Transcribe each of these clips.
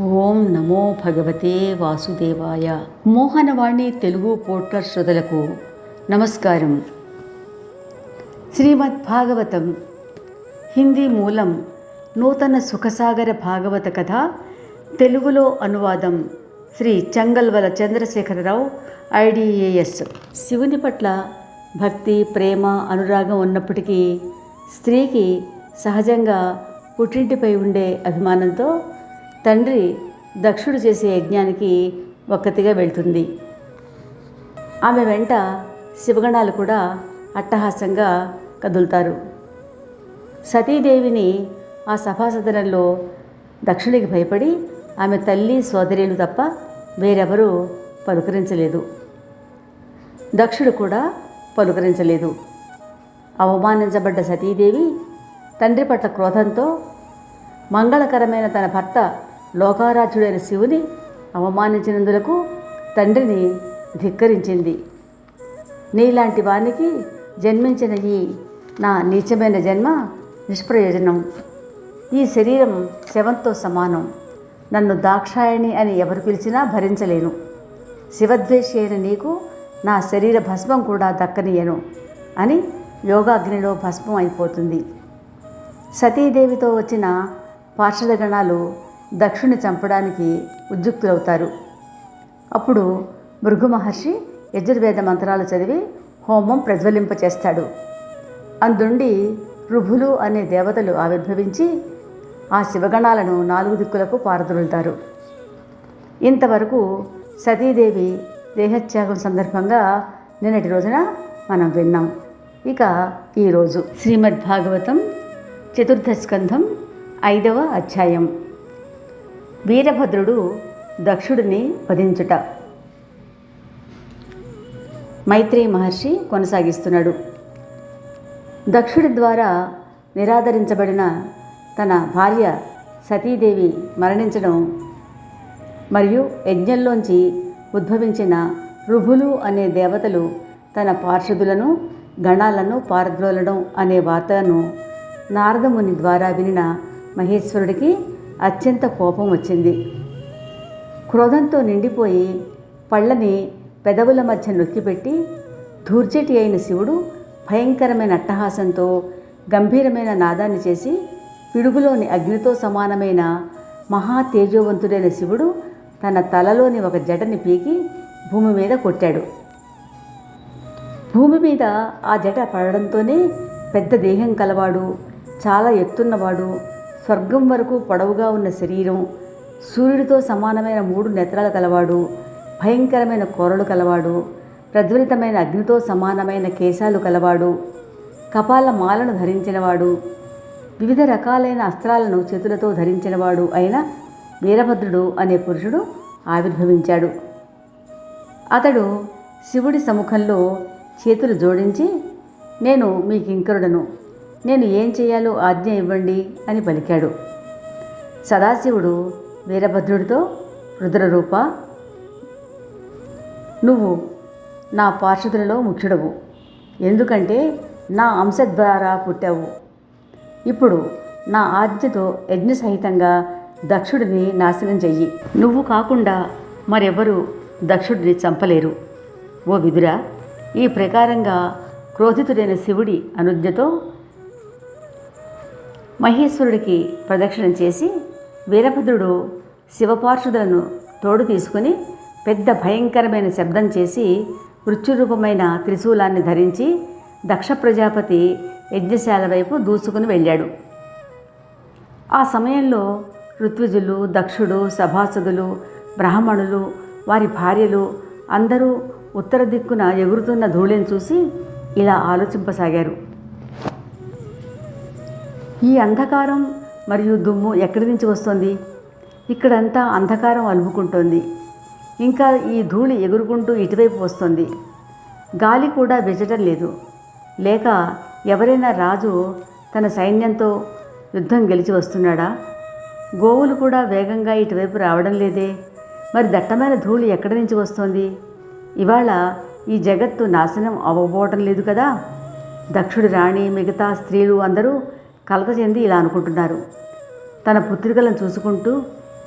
ఓం నమో భగవతే వాసుదేవాయ. మోహనవాణి తెలుగు పోట్ల శ్రోతలకు నమస్కారం. శ్రీమద్ భాగవతం హిందీ మూలం నూతన సుఖసాగర భాగవత కథ తెలుగులో అనువాదం శ్రీ చంగల్వల చంద్రశేఖరరావు ఐడిఏఎస్ శివుని పట్ల భక్తి ప్రేమ అనురాగం ఉన్నప్పటికీ స్త్రీకి సహజంగా పుట్టింటిపై ఉండే అభిమానంతో తండ్రి దక్షుడు చేసే యజ్ఞానికి ఒక్కతిగా వెళ్తుంది. ఆమె వెంట శివగణాలు కూడా అట్టహాసంగా కదులుతారు. సతీదేవిని ఆ సభాసదనంలో దక్షుడికి భయపడి ఆమె తల్లి సోదరులు తప్ప వేరెవరూ పలుకరించలేదు. దక్షుడు కూడా పలుకరించలేదు. అవమానించబడ్డ సతీదేవి తండ్రి పట్ల క్రోధంతో మంగళకరమైన తన భర్త లోకారాధ్యుడైన శివుని అవమానించినందులకు తండ్రిని ధిక్కరించింది. నీలాంటి వానికి జన్మించిన ఈ నా నీచమైన జన్మ నిష్ప్రయోజనం. ఈ శరీరం శవంతో సమానం. నన్ను దాక్షాయణి అని ఎవరు పిలిచినా భరించలేను. శివద్వేషి అయిన నీకు నా శరీర భస్మం కూడా దక్కనీయను అని యోగాగ్నిలో భస్మం అయిపోతుంది. సతీదేవితో వచ్చిన పార్షద గణాలు దక్షుని చంపడానికి ఉద్యుక్తులవుతారు. అప్పుడు భృగు మహర్షి యజుర్వేద మంత్రాలు చదివి హోమం ప్రజ్వలింపచేస్తాడు. అందుండి రుభులు అనే దేవతలు ఆవిర్భవించి ఆ శివగణాలను నాలుగు దిక్కులకు పారదొలుతారు ఇంతవరకు సతీదేవి దేహత్యాగం సందర్భంగా నిన్నటి రోజున మనం విన్నాం. ఇక ఈరోజు శ్రీమద్భాగవతం చతుర్థ స్కంధం ఐదవ అధ్యాయం. వీరభద్రుడు దక్షుడిని వధించుట. మైత్రి మహర్షి కొనసాగిస్తున్నాడు. దక్షుడి ద్వారా నిరాదరించబడిన తన భార్య సతీదేవి మరణించడం మరియు యజ్ఞంలోంచి ఉద్భవించిన రుభులు అనే దేవతలు తన పార్షదులను గణాలను పారద్రోలడం అనే వార్తను నారదముని ద్వారా వినిన మహేశ్వరుడికి అత్యంత కోపం వచ్చింది. క్రోధంతో నిండిపోయి పళ్ళని పెదవుల మధ్య నొక్కిపెట్టి ధూర్జటి అయిన శివుడు భయంకరమైన అట్టహాసంతో గంభీరమైన నాదాన్ని చేసి పిడుగులోని అగ్నితో సమానమైన మహా తేజోవంతుడైన శివుడు తన తలలోని ఒక జటని పీకి భూమి మీద కొట్టాడు. భూమి మీద ఆ జట పడడంతోనే పెద్ద దేహం కలవాడు చాలా ఎత్తున్నవాడు స్వర్గం వరకు పొడవుగా ఉన్న శరీరం సూర్యుడితో సమానమైన మూడు నేత్రాలు కలవాడు భయంకరమైన కోరలు కలవాడు ప్రజ్వలితమైన అగ్నితో సమానమైన కేశాలు కలవాడు కపాల మాలను ధరించినవాడు వివిధ రకాలైన అస్త్రాలను చేతులతో ధరించినవాడు అయిన వీరభద్రుడు అనే పురుషుడు ఆవిర్భవించాడు. అతడు శివుడి సముఖంలో చేతులు జోడించి నేను మీ కింకరుడను నేను ఏం చేయాలో ఆజ్ఞ ఇవ్వండి అని పలికాడు. సదాశివుడు వీరభద్రుడితో రుద్రరూప నువ్వు నా పార్షదులలో ముఖ్యుడవు. ఎందుకంటే నా అంశ ద్వారా పుట్టావు. ఇప్పుడు నా ఆజ్ఞతో యజ్ఞ సహితంగా దక్షుడిని నాశనం చెయ్యి. నువ్వు కాకుండా మరెవరు దక్షుడిని చంపలేరు. ఓ విదురా ఈ ప్రకారంగా క్రోధితుడైన శివుడి అనుజ్ఞతో మహేశ్వరుడికి ప్రదక్షిణ చేసి వీరభద్రుడు శివపార్షుదులను తోడు తీసుకుని పెద్ద భయంకరమైన శబ్దం చేసి మృత్యురూపమైన త్రిశూలాన్ని ధరించి దక్ష ప్రజాపతి యజ్ఞశాల వైపు దూసుకుని వెళ్ళాడు. ఆ సమయంలో ఋత్విజులు దక్షుడు సభాసదులు బ్రాహ్మణులు వారి భార్యలు అందరూ ఉత్తర దిక్కున ఎగురుతున్న ధూళిని చూసి ఇలా ఆలోచింపసాగారు. ఈ అంధకారం మరియు దుమ్ము ఎక్కడి నుంచి వస్తుంది? ఇక్కడంతా అంధకారం అలుముకుంటోంది. ఇంకా ఈ ధూళి ఎగురుకుంటూ ఇటువైపు వస్తుంది. గాలి కూడా వెచ్చటం లేదు. లేక ఎవరైనా రాజు తన సైన్యంతో యుద్ధం గెలిచి వస్తున్నాడా? గోవులు కూడా వేగంగా ఇటువైపు రావడం లేదే. మరి దట్టమైన ధూళి ఎక్కడి నుంచి వస్తోంది? ఇవాళ ఈ జగత్తు నాశనం అవ్వబోవటం లేదు కదా? దక్షుడి రాణి మిగతా స్త్రీలు అందరూ కలత చెంది ఇలా అనుకుంటున్నారు. తన పుత్రికలను చూసుకుంటూ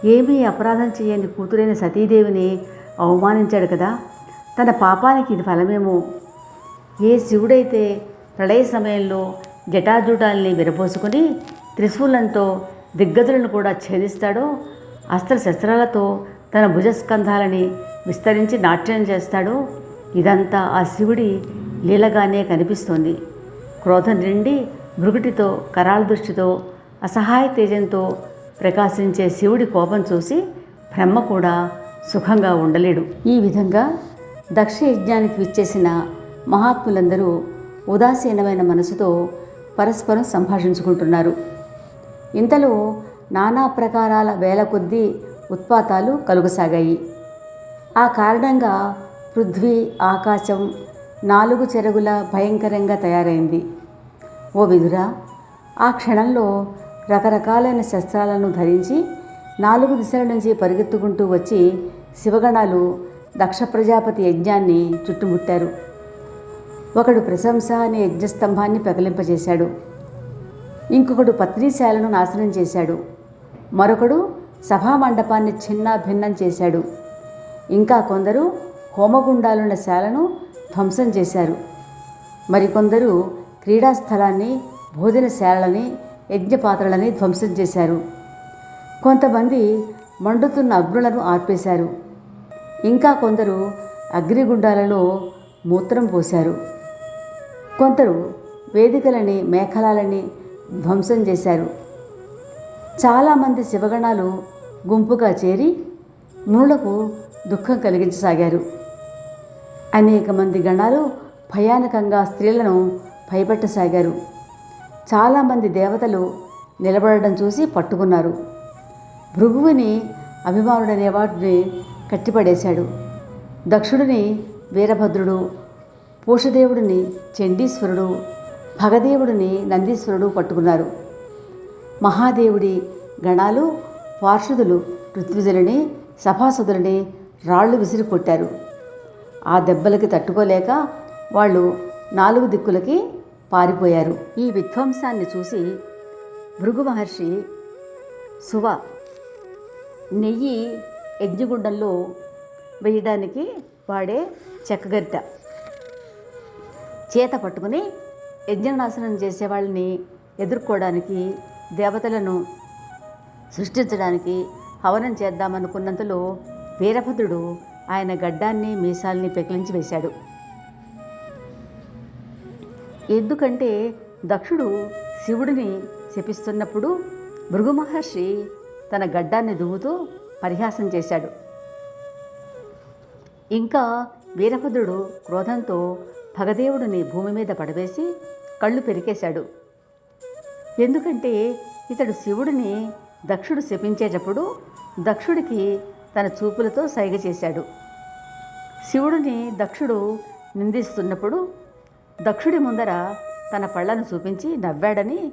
ఏమీ అపరాధం చేయని కూతురైన సతీదేవిని అవమానించాడు కదా తన పాపానికి ఇది ఫలమేమో? ఏ శివుడైతే ప్రళయ సమయంలో జటాజూటాల్ని విరపోసుకుని త్రిశూలంతో దిగ్గజులను కూడా ఛేదిస్తాడో అస్త్ర శస్త్రాలతో తన భుజస్కంధాలని విస్తరించి నాట్యం చేస్తాడో ఇదంతా ఆ శివుడి లీలగానే కనిపిస్తోంది. క్రోధం నిండి మృగుటితో కరాల దృష్టితో అసహాయ తేజంతో ప్రకాశించే శివుడి కోపం చూసి బ్రహ్మ కూడా సుఖంగా ఉండలేడు. ఈ విధంగా దక్ష యజ్ఞానికి విచ్చేసిన మహాత్ములందరూ ఉదాసీనమైన మనసుతో పరస్పరం సంభాషించుకుంటున్నారు. ఇంతలో నానా ప్రకారాల వేల కొద్దీ ఉత్పాతాలు కలుగసాగాయి. ఆ కారణంగా పృథ్వీ ఆకాశం నాలుగు చెరుగుల భయంకరంగా తయారైంది. ఓ విధురా ఆ క్షణంలో రకరకాలైన శస్త్రాలను ధరించి నాలుగు దిశల నుంచి పరిగెత్తుకుంటూ వచ్చి శివగణాలు దక్ష ప్రజాపతి యజ్ఞాన్ని చుట్టుముట్టారు. ఒకడు ప్రశంస అనే యజ్ఞస్తంభాన్ని ప్రకలింపజేశాడు ఇంకొకడు పత్రిశాలను నాశనం చేశాడు. మరొకడు సభామండపాన్ని చిన్న భిన్నం చేశాడు. ఇంకా కొందరు హోమగుండాలున్న శాలను ధ్వంసం చేశారు. మరికొందరు క్రీడాస్థలాన్ని భోజనశాలని యజ్ఞపాత్రలని ధ్వంసం చేశారు. కొంతమంది మండుతున్న అగ్నులను ఆర్పేశారు. ఇంకా కొందరు అగ్నిగుండాలలో మూత్రం పోశారు. కొందరు వేదికలని మేఖలాలని ధ్వంసం చేశారు. చాలామంది శివగణాలు గుంపుగా చేరి మునులకు దుఃఖం కలిగించసాగారు. అనేక మంది గణాలు భయానకంగా స్త్రీలను భయపెట్టసాగారు చాలామంది దేవతలు నిలబడడం చూసి పట్టుకున్నారు. భృగువుని అభిమానుడనే వాటిని కట్టిపడేశాడు. దక్షుడిని వీరభద్రుడు పోషదేవుడిని చండీశ్వరుడు భగదేవుడిని నందీశ్వరుడు పట్టుకున్నారు. మహాదేవుడి గణాలు పార్షదులు ఋత్విజులని సభాసదులని రాళ్ళు విసిరి కొట్టారు. ఆ దెబ్బలకి తట్టుకోలేక వాళ్ళు నాలుగు దిక్కులకి పారిపోయారు. ఈ విధ్వంసాన్ని చూసి భృగు మహర్షి సువ నెయ్యి యజ్ఞగుండంలో వేయడానికి వాడే చెక్కగరిట. చేత పట్టుకుని యజ్ఞనాశనం చేసే వాళ్ళని ఎదుర్కోవడానికి దేవతలను సృష్టించడానికి హవనం చేద్దామనుకున్నంతలో వీరభద్రుడు ఆయన గడ్డాన్ని మీసాల్ని పెకిలించి వేశాడు. ఎందుకంటే దక్షుడు శివుడిని శపిస్తున్నప్పుడు భృగు మహర్షి తన గడ్డాన్ని దువ్వుతూ పరిహాసం చేశాడు. ఇంకా వీరభద్రుడు క్రోధంతో భగదేవుడిని భూమి మీద పడవేసి కళ్ళు పెరికేశాడు. ఎందుకంటే ఇతడు శివుడిని దక్షుడు శపించేటప్పుడు దక్షుడికి తన చూపులతో సైగ చేశాడు. శివుడిని దక్షుడు నిందిస్తున్నప్పుడు దక్షుడి ముందర తన పళ్ళను చూపించి నవ్వాడని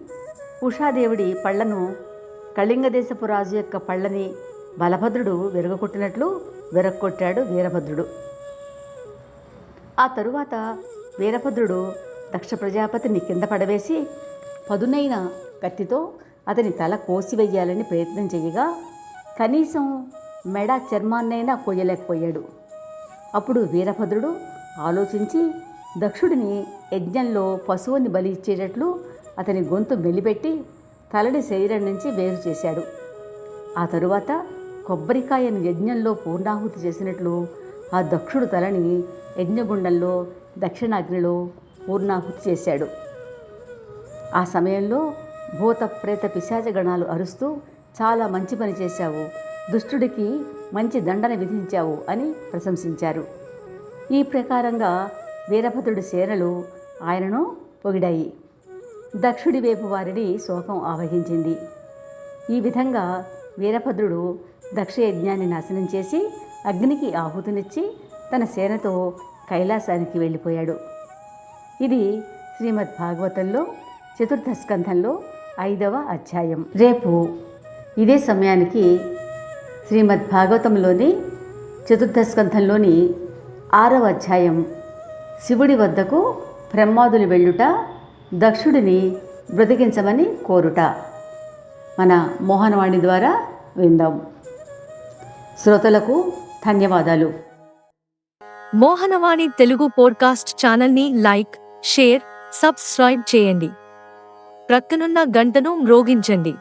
ఉషాదేవుడి పళ్ళను కళింగదేశపు రాజు యొక్క పళ్ళని బలభద్రుడు విరగొట్టినట్లు విరగొట్టాడు వీరభద్రుడు. ఆ తరువాత వీరభద్రుడు దక్ష ప్రజాపతిని కింద పడవేసి పదునైన కత్తితో అతని తల కోసివేయాలని ప్రయత్నం చేయగా కనీసం మెడ చర్మాన్నైనా కొయ్యలేకపోయాడు అప్పుడు వీరభద్రుడు ఆలోచించి దక్షుడిని యజ్ఞంలో పశువుని బలి ఇచ్చేటట్లు అతని గొంతు మెలిపెట్టి తలని శరీరం నుంచి వేరు చేశాడు. ఆ తరువాత కొబ్బరికాయను యజ్ఞంలో పూర్ణాహుతి చేసినట్లు ఆ దక్షుడు తలని యజ్ఞగుండంలో దక్షిణాగ్నిలో పూర్ణాహుతి చేశాడు. ఆ సమయంలో భూత ప్రేత పిశాచగణాలు అరుస్తూ చాలా మంచి పని చేశావు. దుష్టుడికి మంచి దండన విధించావు అని ప్రశంసించారు. ఈ ప్రకారంగా వీరభద్రుడి సేనలు ఆయనను పొగిడాయి. దక్షుడి వైపు వారిని శోకం ఆవహించింది. ఈ విధంగా వీరభద్రుడు దక్ష యజ్ఞాన్ని నాశనం చేసి అగ్నికి ఆహుతినిచ్చి తన సేనతో కైలాసానికి వెళ్ళిపోయాడు. ఇది శ్రీమద్ భాగవతంలో చతుర్థ స్కంధంలో ఐదవ అధ్యాయం. రేపు ఇదే సమయానికి శ్రీమద్ భాగవతంలోని చతుర్థ స్కంధంలోని ఆరవ అధ్యాయం శివుడి వద్దకు బ్రహ్మాదులు వెళ్ళుట దక్షుడిని బ్రతికించమని కోరుట. మన మోహనవాణి ద్వారా విందాం. శ్రోతలకు ధన్యవాదాలు. మోహనవాణి తెలుగు పోడ్కాస్ట్ ఛానల్ని లైక్ షేర్ సబ్స్క్రైబ్ చేయండి. ప్రక్కనున్న గంటను మ్రోగించండి.